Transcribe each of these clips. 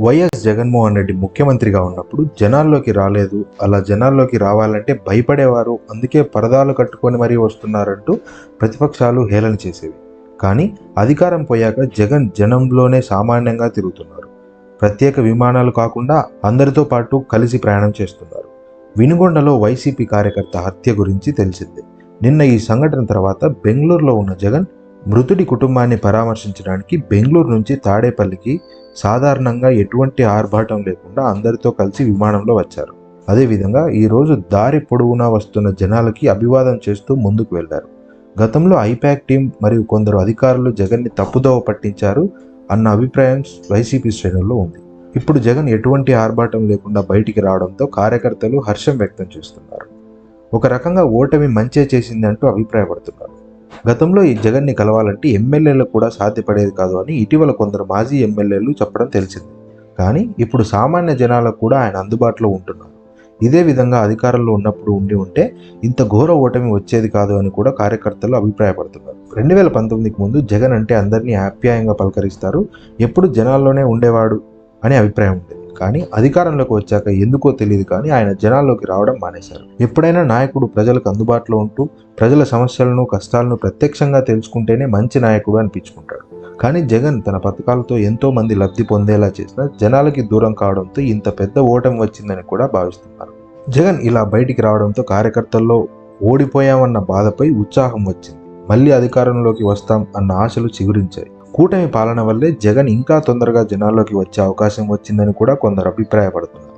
YS Jaganmohan Reddy ముఖ్యమంత్రిగా ఉన్నప్పుడు జనాల్లోకి రాలేదు. అలా జనాల్లోకి రావాలంటే భయపడేవారు. అందుకే పరదాలు కట్టుకొని మరీ వస్తున్నారంటూ ప్రతిపక్షాలు హేళన చేసేవి. కానీ అధికారం పోయాక జగన్ జనంలోనే సామాన్యంగా తిరుగుతున్నారు. ప్రత్యేక విమానాలు కాకుండా అందరితో పాటు కలిసి ప్రయాణం చేస్తున్నారు. వినుగొండలో వైసీపీ కార్యకర్త హత్య గురించి తెలిసిందే. నిన్న ఈ సంఘటన తర్వాత బెంగళూరులో ఉన్న జగన్ మృతుడి కుటుంబాన్ని పరామర్శించడానికి బెంగళూరు నుంచి తాడేపల్లికి సాధారణంగా ఎటువంటి ఆర్భాటం లేకుండా అందరితో కలిసి విమానంలో వచ్చారు. అదేవిధంగా ఈరోజు దారి పొడవునా వస్తున్న జనాలకి అభివాదం చేస్తూ ముందుకు వెళ్ళారు. గతంలో ఐపాక్ టీం మరియు కొందరు అధికారులు జగన్ని తప్పుదోవ పట్టించారు అన్న అభిప్రాయం వైసీపీ శ్రేణుల్లో ఉంది. ఇప్పుడు జగన్ ఎటువంటి ఆర్భాటం లేకుండా బయటికి రావడంతో కార్యకర్తలు హర్షం వ్యక్తం చేస్తున్నారు. ఒక రకంగా ఓటమి మంచే చేసిందంటూ అభిప్రాయపడుతున్నారు. గతంలో ఈ జగన్ని కలవాలంటే ఎమ్మెల్యేలకు కూడా సాధ్యపడేది కాదు అని ఇటీవల కొందరు మాజీ ఎమ్మెల్యేలు చెప్పడం తెలిసింది. కానీ ఇప్పుడు సామాన్య జనాలకు కూడా ఆయన అందుబాటులో ఉంటున్నారు. ఇదే విధంగా అధికారంలో ఉన్నప్పుడు ఉండి ఉంటే ఇంత ఘోర ఓటమి వచ్చేది కాదు అని కూడా కార్యకర్తలు అభిప్రాయపడుతున్నారు. రెండు వేల పంతొమ్మిదికి ముందు జగన్ అంటే అందరినీ ఆప్యాయంగా పలకరిస్తారు. ఎప్పుడు జనాల్లోనే ఉండేవాడు అనే అభిప్రాయం ఉండేది. కానీ అధికారంలోకి వచ్చాక ఎందుకో తెలియదు కానీ ఆయన జనాల్లోకి రావడం మానేశారు. ఎప్పుడైనా నాయకుడు ప్రజలకు అందుబాటులో ఉంటూ ప్రజల సమస్యలను కష్టాలను ప్రత్యక్షంగా తెలుసుకుంటేనే మంచి నాయకుడు అనిపించుకుంటాడు. కానీ జగన్ తన పథకాలతో ఎంతో మంది లబ్ధి పొందేలా చేసిన జనాలకి దూరం కావడంతో ఇంత పెద్ద ఓటమి వచ్చిందని కూడా భావిస్తున్నారు. జగన్ ఇలా బయటికి రావడంతో కార్యకర్తల్లో ఓడిపోయామన్న బాధపై ఉత్సాహం వచ్చింది. మళ్ళీ అధికారంలోకి వస్తాం అన్న ఆశలు చిగురించాయి. కూటమి పాలన వల్లే జగన్ ఇంకా తొందరగా జనాల్లోకి వచ్చే అవకాశం వచ్చిందని కూడా కొందరు అభిప్రాయపడుతున్నారు.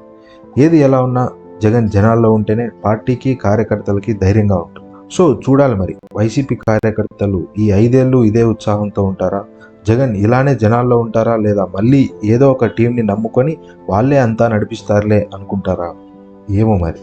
ఏది ఎలా ఉన్నా జగన్ జనాల్లో ఉంటేనే పార్టీకి కార్యకర్తలకి ధైర్యంగా ఉంటుంది సో చూడాలి మరి వైసీపీ కార్యకర్తలు ఈ ఐదేళ్ళు ఇదే ఉత్సాహంతో ఉంటారా? జగన్ ఇలానే జనాల్లో ఉంటారా? లేదా మళ్ళీ ఏదో ఒక టీంని నమ్ముకొని వాళ్ళే అంతా నడిపిస్తారులే అనుకుంటారా? ఏమో మరి.